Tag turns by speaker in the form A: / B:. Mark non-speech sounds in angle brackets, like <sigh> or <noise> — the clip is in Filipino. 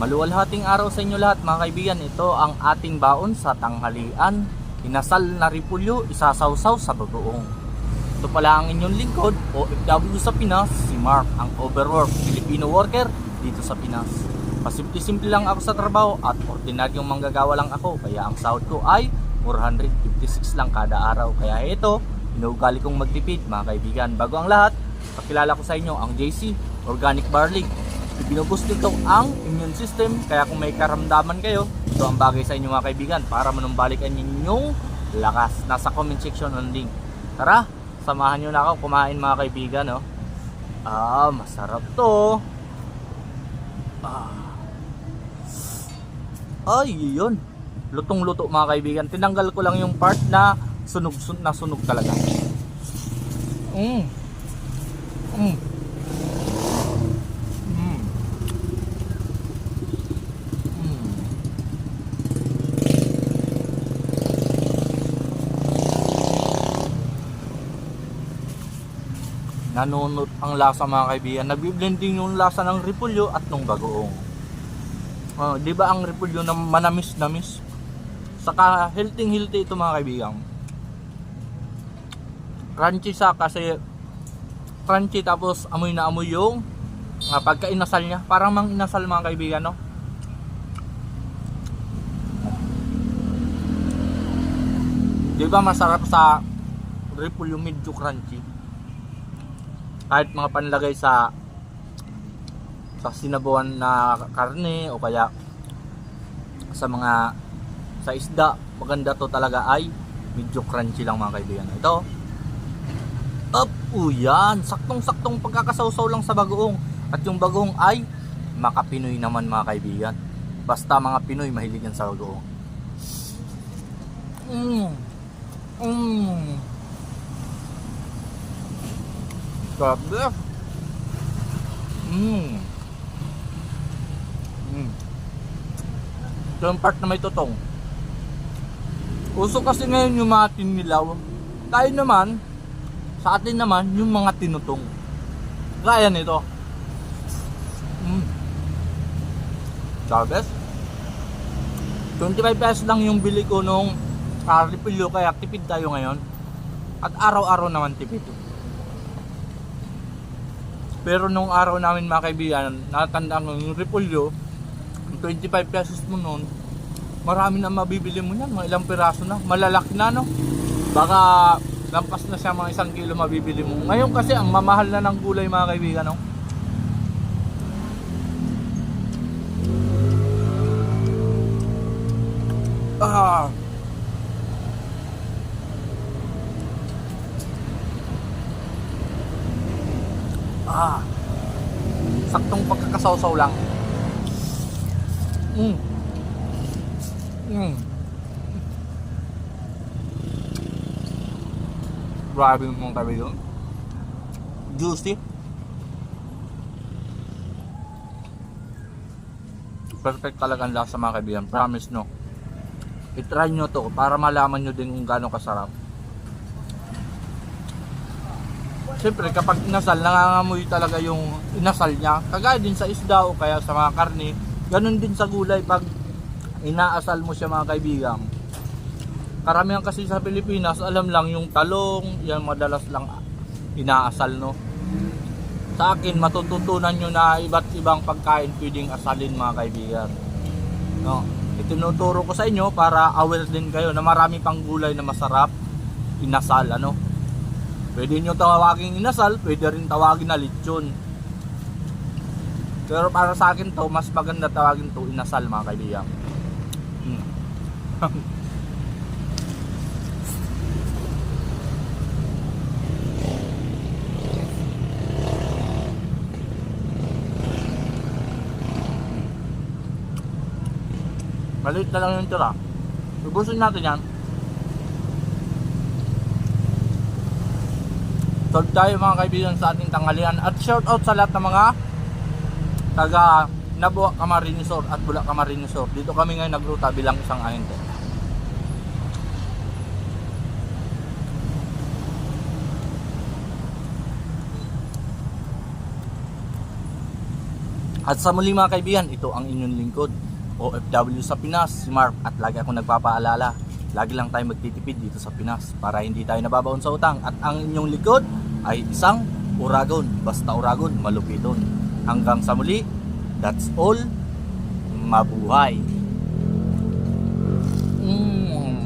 A: Maluwalhating araw sa inyo lahat mga kaibigan. Ito ang ating baon sa tanghalian. Inasal na ripulyo, isasawsaw sa bagoong. Ito pala ang inyong lingkod, OFW sa Pinas, si Mark, ang overwork Filipino worker dito sa Pinas. Pasimple-simple lang ako sa trabaho at ordinaryong manggagawa lang ako kaya ang sahod ko ay 456 lang kada araw. Kaya ito, inuugali kong magtipid mga kaibigan. Bago ang lahat, pakilala ko sa inyo ang JC Organic Barley. Binuboost nito ang immune system kaya kung may karamdaman kayo, ito ang bagay sa inyo mga kaibigan para manumbalikan ninyong lakas. Nasa comment section ang link. Tara, samahan nyo na ako kumain mga kaibigan. No? Ah, masarap to. Ah. Ay, yun. Lutong-luto mga kaibigan. Tinanggal ko lang yung part na sunog, sun na sunog talaga. Mm. Nanunot ang lasa mga kaibigan. Nagbi-blending yung lasa ng repolyo at ng bagoong. Oh, 'di ba ang repolyo na manamis-namis? Saka healthy-healthy ito mga kaibigan. Crunchy sa kasi crunchy tapos amoy na amoy yung uh, pagka inasal niya. Parang mang inasal mga kaibigan, no? Di ba masarap sa repolyo medyo crunchy? Kahit mga panlagay sa sa sinabuan na karne o kaya sa mga sa isda, maganda to talaga ay medyo crunchy lang mga kaibigan. Ito, up, oh yan, saktong-saktong pagkakasawsaw lang sa bagoong. At yung bagoong ay makapinoy naman mga kaibigan. Basta mga Pinoy mahilig yan sa bagoong. Mm. Mm. Grabe. Mm. Mm. Ito yung part na may tutong. Uso kasi ngayon yung mga tinilaw. Tayo naman, sa atin naman, yung mga tinutong. Gaya nito. Mm. Chavez. 25 pesos lang yung bili ko nung uh, repolyo kaya tipid tayo ngayon. At araw-araw naman tipid. Pero nung araw namin mga kaibigan, natandaan ko yung repolyo, 25 pesos mo noon, marami na mabibili mo yan, mga ilang piraso na, malalaki na no. Baka lampas na siya mga isang kilo mabibili mo. Ngayon kasi ang mamahal na ng gulay mga kaibigan no. Ah. Ah. Saktong pagkakasawsaw lang. Mm. Mm. Grabe yung mga tabi yun. Juicy. Perfect talaga ang lasa mga kaibigan. Promise no. I-try nyo to para malaman nyo din kung gaano kasarap. Siyempre kapag inasal, nangangamoy talaga yung inasal niya. Kagaya din sa isda o kaya sa mga karne. Ganon din sa gulay pag inaasal mo siya mga kaibigan. Karamihan kasi sa Pilipinas, alam lang yung talong, yan madalas lang inaasal no. Sa akin, matututunan nyo na iba't ibang pagkain pwedeng asalin mga kaibigan. No. Itinuturo ko sa inyo para aware din kayo na marami pang gulay na masarap inasal ano. Pwede nyo tawagin inasal, pwede rin tawagin na lechon. Pero para sa akin to, mas maganda tawagin to inasal mga kaibigan. Hmm. <laughs> Maliit na lang yung tira. Ubusin natin yan. Solve tayo mga kaibigan sa ating tanghalian at shout out sa lahat ng mga taga Nabuwa Camarines Sur at Bulak Camarines Sur. Dito kami ngayon nagruta bilang isang ahente. At sa muli mga kaibigan, ito ang inyong lingkod. OFW sa Pinas, si Mark. At lagi akong nagpapaalala, lagi lang tayo magtitipid dito sa Pinas para hindi tayo nababaon sa utang. At ang inyong lingkod ay isang Uragon. Basta Uragon, malupiton. Hanggang sa muli, that's all. Mabuhay. Mm.